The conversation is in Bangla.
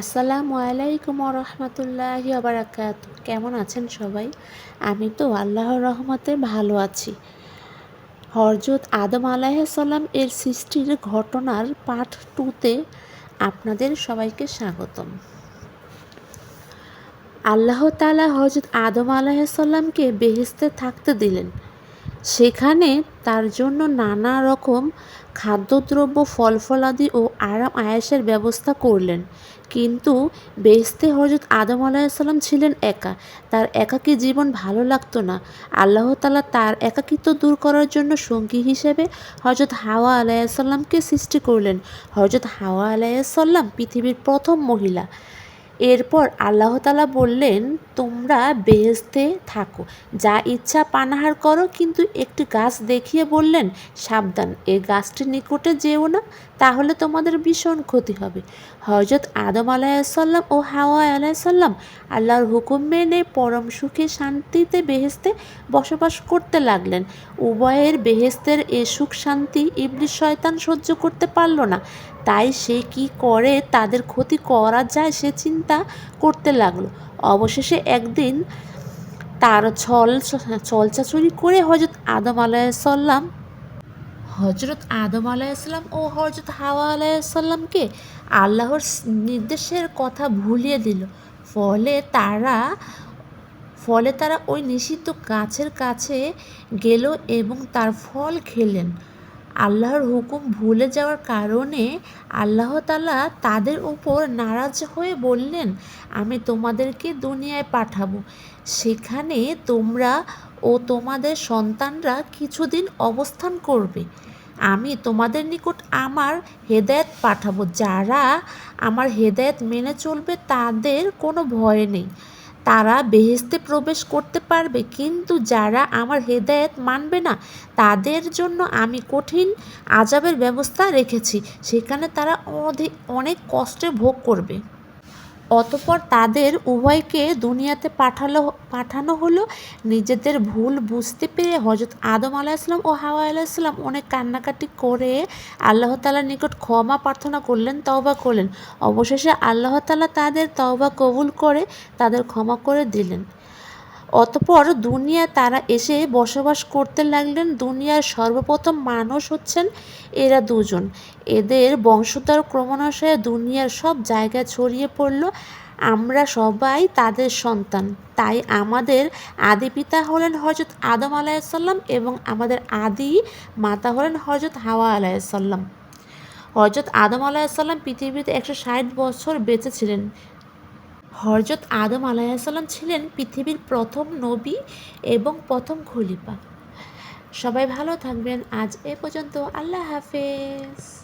আসসালামু আলাইকুম রহমতুল্লাহি আবরাকাত কেমন আছেন সবাই? আমি তো আল্লাহর রহমতে ভালো আছি। হরজত আদম আলাইসাল্লাম এর সৃষ্টির ঘটনার পার্ট টুতে আপনাদের সবাইকে স্বাগতম। আল্লাহ তালা হজরত আদম আলাইসাল্লামকে বেহেস্তে থাকতে দিলেন। সেখানে তার জন্য নানা রকম খাদ্যদ্রব্য ফল ফলাদি ও আরাম আয়াসের ব্যবস্থা করলেন। কিন্তু বেহেস্তে হজরত আদম আলাইসাল্লাম ছিলেন একা। তার একাকী জীবন ভালো লাগতো না। আল্লাহ তালা তার একাকিত্ব দূর করার জন্য সঙ্গী হিসেবে হজরত হাওয়া আলাইসাল্লামকে সৃষ্টি করলেন। হজরত হাওয়া আলাইসাল্লাম পৃথিবীর প্রথম মহিলা। এরপর আল্লাহ তালা বললেন, তোমরা বেহেস্তে থাকো। যা ইচ্ছা পানাহার করো, কিন্তু একটি গাছ দেখিয়ে বললেন, সাবধান এই গাছটির নিকটে যেও না, তাহলে তোমাদের ভীষণ ক্ষতি হবে। হজরত আদম আলাইসাল্লাম ও হাওয়া আলাইসাল্লাম আল্লাহর হুকুম মেনে পরম সুখে শান্তিতে বেহেস্তে বসবাস করতে লাগলেন। উভয়ের বেহেস্তের এ সুখ শান্তি ইবলিশ শয়তান সহ্য করতে পারল না। তাই সে কি করে তাদের ক্ষতি করা যায়, সে চিন্তা করতে লাগল। অবশেষে একদিন তার ছল ছলচাচুরি করে হজরত আদম আলাইসাল্লাম হজরত আদম আলাইসাল্লাম ও হজরত হাওয়া আলাইসাল্লামকে আল্লাহর নির্দেশের কথা ভুলিয়ে দিল। ফলে তারা ফলে তারা ওই নিষিদ্ধ গাছের কাছে গেল এবং তার ফল খেলেন। আল্লাহর হুকুম ভুলে যাওয়ার কারণে আল্লাহ তালা তাদের উপর নারাজ হয়ে বললেন, আমি তোমাদেরকে দুনিয়ায় পাঠাবো। সেখানে তোমরা ও তোমাদের সন্তানরা কিছুদিন অবস্থান করবে। আমি তোমাদের নিকট আমার হেদায়ত পাঠাবো। যারা আমার হেদায়ত মেনে চলবে তাদের কোনো ভয় নেই। তারা বেহেস্তে প্রবেশ করতে পারবে, কিন্তু যারা আমার হেদায়েত মানবে না, তাদের জন্য আমি কঠিন আজাবের ব্যবস্থা রেখেছি। সেখানে তারা অনেক কষ্টে ভোগ করবে। অতপর তাদের উভয়কে দুনিয়াতে পাঠালো, পাঠানো হলো। নিজেদের ভুল বুঝতে পেরে হজরত আদম আলাইসলাম ও হাওয়া আলাইসলাম অনেক কান্নাকাটি করে আল্লাহ তালার নিকট ক্ষমা প্রার্থনা করলেন, তওবা করলেন। অবশেষে আল্লাহ তালা তাদের তওবা কবুল করে তাদের ক্ষমা করে দিলেন। অতপর দুনিয়া তারা এসে বসবাস করতে লাগলেন। দুনিয়ার সর্বপ্রথম মানুষ হচ্ছেন এরা দুজন। এদের বংশধর ক্রমানুসারে দুনিয়ার সব জায়গায় ছড়িয়ে পড়ল। আমরা সবাই তাদের সন্তান। তাই আমাদের আদি পিতা হলেন হজরত আদম আলাইসাল্লাম এবং আমাদের আদি মাতা হলেন হজরত হাওয়া আলাইসাল্লাম হজরত আদম আলাইসাল্লাম পৃথিবীতে একশো ষাট বছর বেঁচে ছিলেন। হরজত আদম আলাইসাল্লাম ছিলেন পৃথিবীর প্রথম নবী এবং প্রথম খলিফা। সবাই ভালো থাকবেন। আজ এ পর্যন্ত। আল্লাহ হাফেজ।